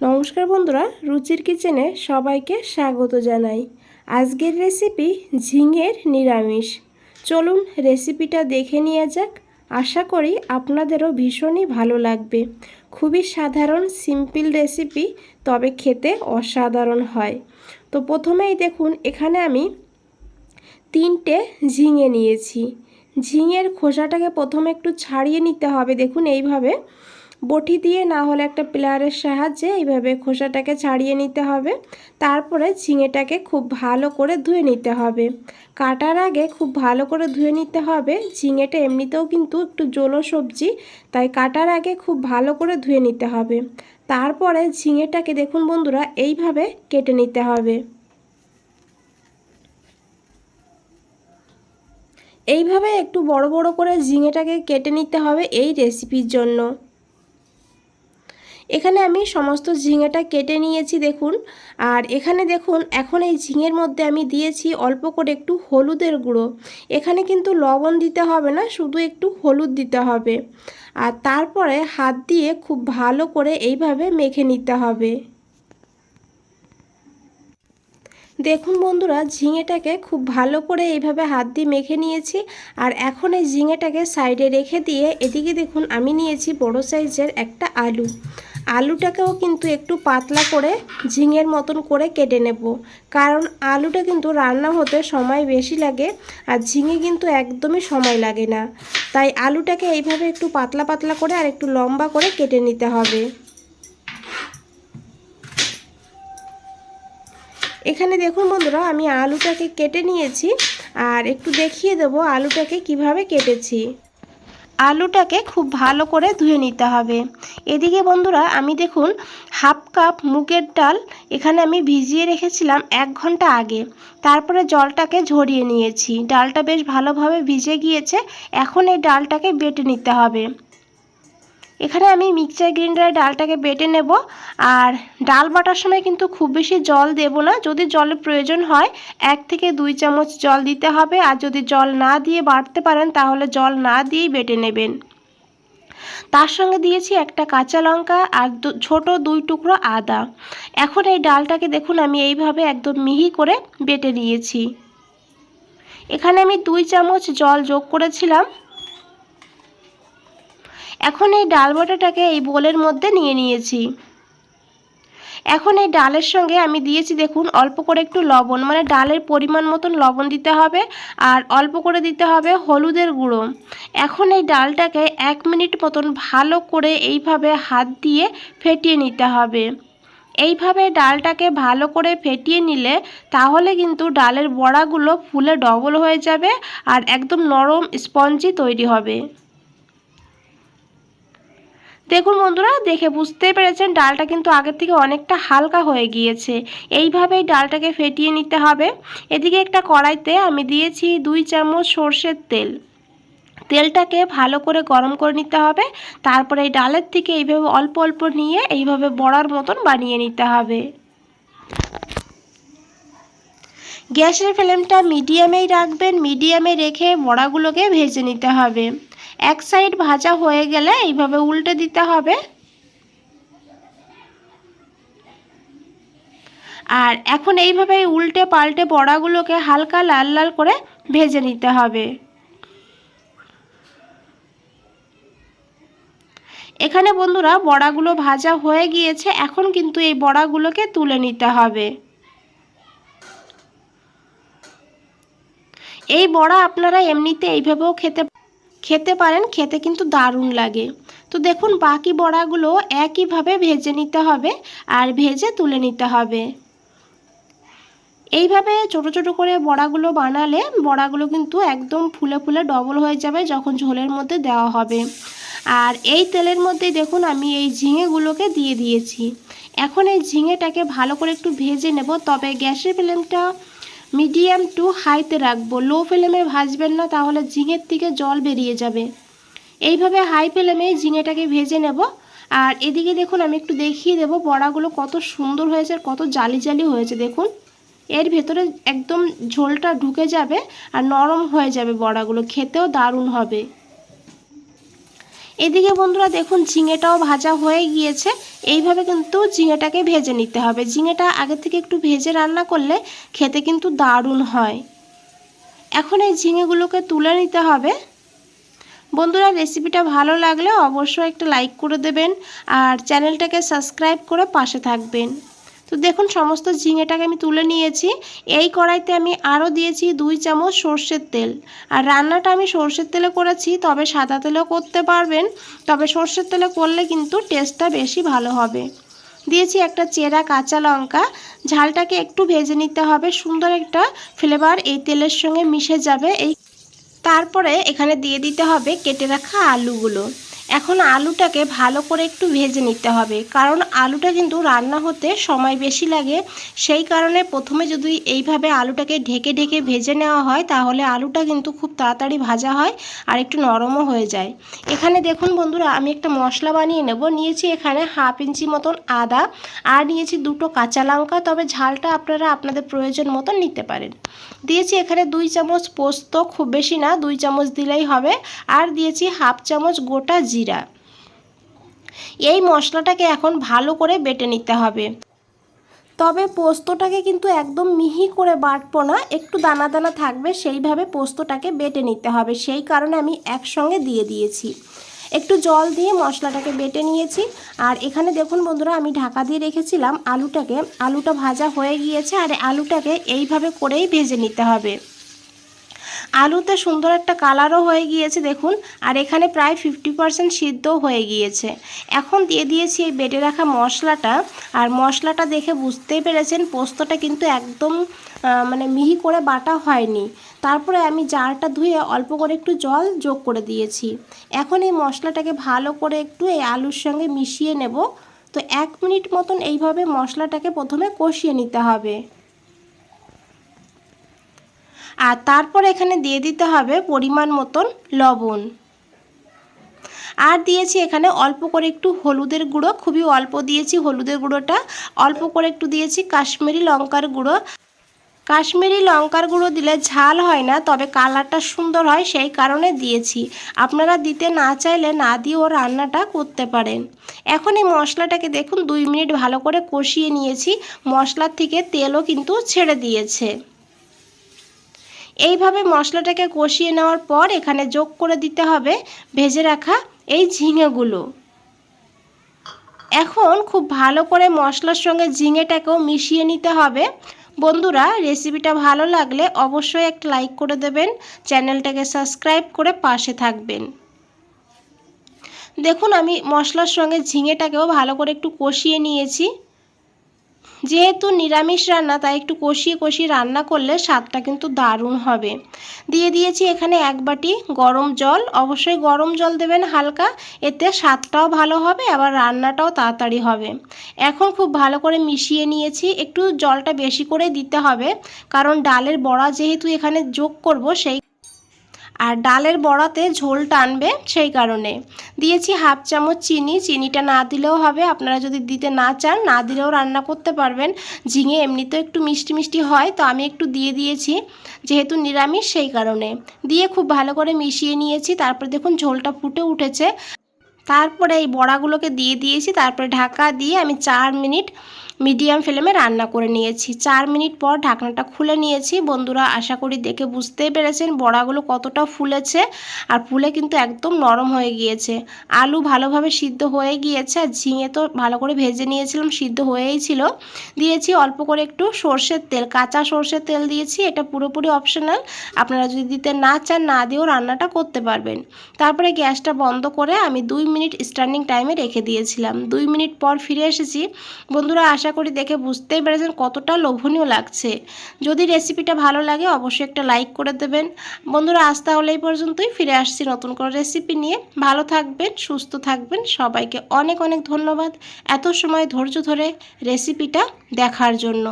নমস্কার বন্ধুরা, রুচির কিচেনে সবাইকে স্বাগত জানাই। আজকের রেসিপি ঝিঙের নিরামিষ। চলুন রেসিপিটা দেখে নেওয়া যাক। আশা করি আপনাদেরও ভীষণই ভালো লাগবে। খুবই সাধারণ সিম্পল রেসিপি তবে খেতে অসাধারণ হয়। তো প্রথমেই দেখুন, এখানে আমি তিনটে ঝিঙে নিয়েছি। ঝিঙের খোসাটাকে প্রথমে একটু ছাড়িয়ে নিতে হবে। দেখুন, এইভাবে বটি দিয়ে না হলে একটা প্লেয়ারের সাহায্যে এইভাবে খোসাটাকে ছাড়িয়ে নিতে হবে। তারপরে ঝিঙেটাকে খুব ভালো করে ধুয়ে নিতে হবে। কাটার আগে খুব ভালো করে ধুয়ে নিতে হবে। ঝিঙেটা এমনিতেও কিন্তু একটু জলো সবজি, তাই কাটার আগে খুব ভালো করে ধুয়ে নিতে হবে। তারপরে ঝিঙেটাকে দেখুন বন্ধুরা, এইভাবে কেটে নিতে হবে। এইভাবে একটু বড় বড় করে ঝিঙেটাকে কেটে নিতে হবে এই রেসিপির জন্য। এখানে আমি সমস্ত ঝিঙেটা কেটে নিয়েছি, দেখুন। আর এখানে দেখুন, এখন এই ঝিঙের মধ্যে আমি দিয়েছি অল্প করে একটু হলুদের গুঁড়ো। এখানে কিন্তু লবণ দিতে হবে না, শুধু একটু হলুদ দিতে হবে। আর তারপরে হাত দিয়ে খুব ভালো করে এইভাবে মেখে নিতে হবে। দেখুন বন্ধুরা, ঝিঙেটাকে খুব ভালো করে এইভাবে হাত দিয়ে মেখে নিয়েছি। আর এখন এই ঝিঙেটাকে সাইডে রেখে দিয়ে, এদিকে দেখুন, আমি নিয়েছি বড় সাইজের একটা আলু। আলুটাকেও কিন্তু একটু পাতলা করে ঝিঙের মতন করে কেটে নেব। কারণ আলুটা কিন্তু রান্না হতে সময় বেশি লাগে আর ঝিঙে কিন্তু একদমই সময় লাগে না। তাই আলুটাকে এইভাবে একটু পাতলা পাতলা করে আর একটু লম্বা করে কেটে নিতে হবে। এখানে দেখুন বন্ধুরা, আমি আলুটাকে কেটে নিয়েছি আর একটু দেখিয়ে দেবো আলুটাকে কীভাবে কেটেছি। আলুটাকে খুব ভালো করে ধুয়ে নিতে হবে। এদিকে বন্ধুরা, আমি দেখুন, হাফ কাপ মুগের ডাল এখানে আমি ভিজিয়ে রেখেছিলাম এক ঘণ্টা আগে। তারপরে জলটাকে ঝরিয়ে নিয়েছি। ডালটা বেশ ভালোভাবে ভিজে গিয়েছে। এখন এই ডালটাকে বেটে নিতে হবে। এখানে আমি মিক্সচার গ্রাইন্ডারে ডালটাকে বেটে নেব। আর ডাল বাটার সময় কিন্তু খুব বেশি জল দেব না। যদি জলের প্রয়োজন হয়, এক থেকে দুই চামচ জল দিতে হবে। আর যদি জল না দিয়ে বাটতে পারেন, তাহলে জল না দিয়েই বেটে নেবেন। তার সঙ্গে দিয়েছি একটা কাঁচা লঙ্কা আর ছোট দুই টুকরো আদা। এখন এই ডালটাকে দেখুন, আমি এইভাবে একদম মিহি করে বেটে নিয়েছি। এখানে আমি দুই চামচ জল যোগ করেছিলাম। এখন এই ডাল বাটাটাকে এই বোলের মধ্যে নিয়ে নিয়েছি। এখন এই ডালের সঙ্গে আমি দিয়েছি দেখুন, অল্প করে একটু লবণ মানে ডালের পরিমাণ মতন লবণ দিতে হবে আর অল্প করে দিতে হবে হলুদের গুঁড়ো। এখন এই ডালটাকে এক মিনিট মতন ভালো করে এইভাবে হাত দিয়ে ফেটিয়ে নিতে হবে। এইভাবে ডালটাকে ভালো করে ফেটিয়ে নিলে তাহলে কিন্তু ডালের বড়াগুলো ফুলে ডবল হয়ে যাবে আর একদম নরম স্পঞ্জি তৈরি হবে। দেখুন বন্ধুরা, দেখে বুঝতেই পেরেছেন ডালটা কিন্তু আগের থেকে অনেকটা হালকা হয়ে গিয়েছে। এইভাবেই ডালটাকে ফেটিয়ে নিতে হবে। এদিকে একটা কড়াইতে আমি দিয়েছি দুই চামচ সর্ষের তেল। তেলটাকে ভালো করে গরম করে নিতে হবে। তারপরে এই ডালের থেকে এইভাবে অল্প অল্প নিয়ে এইভাবে বড়ার মতন বানিয়ে নিতে হবে। গ্যাসের ফ্লেমটা মিডিয়ামেই রাখবেন। মিডিয়ামে রেখে বড়াগুলোকে ভেজে নিতে হবে। এক সাইড ভাজা হয়ে গেলে এইভাবে উল্টে দিতে হবে। আর এখন এইভাবে উল্টে পাল্টে বড়াগুলোকে হালকা লাল লাল করে ভেজে নিতে হবে। এখানে বন্ধুরা বড়াগুলো ভাজা হয়ে গিয়েছে, এখন কিন্তু এই বড়াগুলোকে তুলে নিতে হবে। এই বড়া আপনারা এমনিতে এইভাবেও খেতে খেতে পারেন, খেতে কিন্তু দারুণ লাগে। তো দেখুন, বাকি বড়াগুলো একইভাবে ভেজে নিতে হবে আর ভেজে তুলে নিতে হবে। এইভাবে ছোট ছোট করে বড়াগুলো বানালে বড়াগুলো কিন্তু একদম ফুলে ফুলে ডবল হয়ে যাবে যখন ঝোলের মধ্যে দেওয়া হবে। আর এই তেলের মধ্যে দেখুন, আমি এই ঝিঙেগুলোকে দিয়ে দিয়েছি। এখন এই ঝিঙেটাকে ভালো করে একটু ভেজে নেব, তবে গ্যাসের ফ্লেমটা মিডিয়াম টু হাইতে রাখব। লো ফ্লেমে ভাজবেন না, তাহলে ঝিঙের থেকে জল বেরিয়ে যাবে। এইভাবে হাই ফ্লেমে ঝিঙেটাকে ভেজে নেব। আর এদিকে দেখুন, আমি একটু দেখিয়ে দেবো বড়াগুলো কত সুন্দর হয়েছে আর কত জালি জালি হয়েছে। দেখুন, এর ভেতরে একদম ঝোলটা ঢুকে যাবে আর নরম হয়ে যাবে বড়াগুলো। খেতেও দারুণ হবে। এদিকে বন্ধুরা দেখুন, ঝিঙেটাও ভাজা হয়ে গিয়েছে। এইভাবে কিন্তু ঝিঙেটাকে ভেজে নিতে হবে। ঝিঙেটা আগে থেকে একটু ভেজে রান্না করলে খেতে কিন্তু দারুণ হয়। এখন এই ঝিঙেগুলোকে তুলে নিতে হবে। বন্ধুরা, রেসিপিটা ভালো লাগলে অবশ্যই একটা লাইক করে দেবেন আর চ্যানেলটাকে সাবস্ক্রাইব করে পাশে থাকবেন। তো দেখুন, সমস্ত ঝিঙেটাকে আমি তুলে নিয়েছি। এই কড়াইতে আমি আরও দিয়েছি দুই চামচ সর্ষের তেল। আর রান্নাটা আমি সর্ষের তেলে করেছি, তবে সাদা তেলেও করতে পারবেন। তবে সর্ষের তেলে করলে কিন্তু টেস্টটা বেশি ভালো হবে। দিয়েছি একটা চেরা কাঁচা লঙ্কা। ঝালটাকে একটু ভেজে নিতে হবে। সুন্দর একটা ফ্লেভার এই তেলের সঙ্গে মিশে যাবে। এই তারপরে এখানে দিয়ে দিতে হবে কেটে রাখা আলুগুলো। এখন আলুটাকে ভালো করে একটু ভেজে নিতে হবে। কারণ আলুটা কিন্তু রান্না হতে সময় বেশি লাগে। সেই কারণে প্রথমে যদি এইভাবে আলুটাকে ঢেকে ঢেকে ভেজে নেওয়া হয়, তাহলে আলুটা কিন্তু খুব তাড়াতাড়ি ভাজা হয় আর একটু নরমও হয়ে যায়। এখানে দেখুন বন্ধুরা, আমি একটা মশলা বানিয়ে নেব। নিয়েছি এখানে হাফ ইঞ্চি মতন আদা আর নিয়েছি দুটো কাঁচা লঙ্কা। তবে ঝালটা আপনারা আপনাদের প্রয়োজন মতন নিতে পারেন। দিয়েছি এখানে দুই চামচ পোস্ত, খুব বেশি না, দুই চামচ দিলেই হবে। আর দিয়েছি হাফ চামচ গোটা জিরা। এই মশলাটাকে এখন ভালো করে বেটে নিতে হবে। তবে পোস্তটাকে কিন্তু একদম মিহি করে বাটবো না, একটু দানা দানা থাকবে, সেইভাবে পোস্তটাকে বেটে নিতে হবে। সেই কারণে আমি একসঙ্গে দিয়ে দিয়েছি। একটু জল দিয়ে মশলাটাকে বেটে নিয়েছি। আর এখানে দেখুন বন্ধুরা, আমি ঢাকা দিয়ে রেখেছিলাম আলুটাকে। আলুটা ভাজা হয়ে গিয়েছে, আর আলুটাকে এইভাবে করেই ভেজে নিতে হবে। আলুতে সুন্দর একটা কালারও হয়ে গিয়েছে, দেখুন। আর এখানে প্রায় ফিফটি পারসেন্ট সিদ্ধও হয়ে গিয়েছে। এখন দিয়ে দিয়েছি এই বেটে রাখা মশলাটা। আর মশলাটা দেখে বুঝতেই পেরেছেন, পোস্তটা কিন্তু একদম মানে মিহি করে বাটা হয়নি। তারপরে আমি জারটা ধুয়ে অল্প করে একটু জল যোগ করে দিয়েছি। এখন এই মশলাটাকে ভালো করে একটু এই আলুর সঙ্গে মিশিয়ে নেব। তো এক মিনিট মতন এইভাবে মশলাটাকে প্রথমে কষিয়ে নিতে হবে। আর তারপর এখানে দিয়ে দিতে হবে পরিমাণ মতন লবণ। আর দিয়েছি এখানে অল্প করে একটু হলুদের গুঁড়ো, খুবই অল্প দিয়েছি হলুদের গুঁড়োটা। অল্প করে একটু দিয়েছি কাশ্মীরি লঙ্কার গুঁড়ো। কাশ্মীরি লঙ্কার গুঁড়ো দিলে ঝাল হয় না, তবে কালারটা সুন্দর হয়, সেই কারণে দিয়েছি। আপনারা দিতে না চাইলে না দিয়েও রান্নাটা করতে পারেন। এখন এই মশলাটাকে দেখুন, দুই মিনিট ভালো করে কষিয়ে নিয়েছি। মশলার থেকে তেলও কিন্তু ছেড়ে দিয়েছে। এইভাবে মশলাটাকে কষিয়ে নেওয়ার পর এখানে যোগ করে দিতে হবে ভেজে রাখা এই ঝিঙেগুলো। এখন খুব ভালো করে মশলার সঙ্গে ঝিঙেটাকেও মিশিয়ে নিতে হবে। বন্ধুরা, রেসিপিটা ভালো লাগলে অবশ্যই একটা লাইক করে দেবেন, চ্যানেলটাকে সাবস্ক্রাইব করে পাশে থাকবেন। দেখুন, আমি মশলার সঙ্গে ঝিঙেটাকেও ভালো করে একটু কষিয়ে নিয়েছি। যেহেতু নিরামিষ রান্না, তাই একটু কষিয়ে কষিয়ে রান্না করলে স্বাদটা কিন্তু দারুণ হবে। দিয়ে দিয়েছি এখানে এক বাটি গরম জল। অবশ্যই গরম জল দেবেন হালকা, এতে স্বাদটাও ভালো হবে, আবার রান্নাটাও তাড়াতাড়ি হবে। এখন খুব ভালো করে মিশিয়ে নিয়েছি। একটু জলটা বেশি করে দিতে হবে, কারণ ডালের বড়া যেহেতু এখানে যোগ করব, সেই আর ডালের বড়াতে ঝোল টানবে সেই কারণে। দিয়েছি হাফ চামচ চিনি, চিনিটা না দিলেও হবে, আপনারা যদি দিতে না চান, না দিলেও রান্না করতে পারবেন। ঝিঙে এমনিতেও একটু মিষ্টি মিষ্টি হয়, তো আমি একটু দিয়ে দিয়েছি, যেহেতু নিরামিষ সেই কারণে। দিয়ে খুব ভালো করে মিশিয়ে নিয়েছি, তারপরে দেখুন ঝোলটা ফুটে উঠেছে। তারপরে এই বড়াগুলোকে দিয়ে দিয়েছি, তারপরে ঢাকা দিয়ে আমি চার মিনিট মিডিয়াম ফ্লেমে রান্না করে নিয়েছি। চার মিনিট পর ঢাকনাটা খুলে নিয়েছি। বন্ধুরা, আশা করি দেখে বুঝতেই পেরেছেন বড়াগুলো কতটা ফুলেছে আর ফুলে কিন্তু একদম নরম হয়ে গিয়েছে। আলু ভালোভাবে সিদ্ধ হয়ে গিয়েছে আর ঝিঙে তো ভালো করে ভেজে নিয়েছিলাম, সিদ্ধ হয়েই ছিল। দিয়েছি অল্প করে একটু সর্ষের তেল, কাঁচা সর্ষের তেল দিয়েছি। এটা পুরোপুরি অপশনাল। আপনারা যদি দিতে না চান, না দিয়েও রান্নাটা করতে পারবেন। তারপরে গ্যাসটা বন্ধ করে আমি দুই মিনিট স্ট্যান্ডিং টাইমে রেখে দিয়েছিলাম। দুই মিনিট পর ফিরে এসেছি। বন্ধুরা, আশা আশা করি দেখে বুঝতেই পেরেছেন কতটা লোভনীয় লাগছে। যদি রেসিপিটা ভালো লাগে অবশ্যই একটা লাইক করে দেবেন। বন্ধুরা, আজ তাহলে এই পর্যন্তই। ফিরে আসছি নতুন করে রেসিপি নিয়ে। ভালো থাকবেন, সুস্থ থাকবেন। সবাইকে অনেক অনেক ধন্যবাদ এত সময় ধৈর্য ধরে রেসিপিটা দেখার জন্য।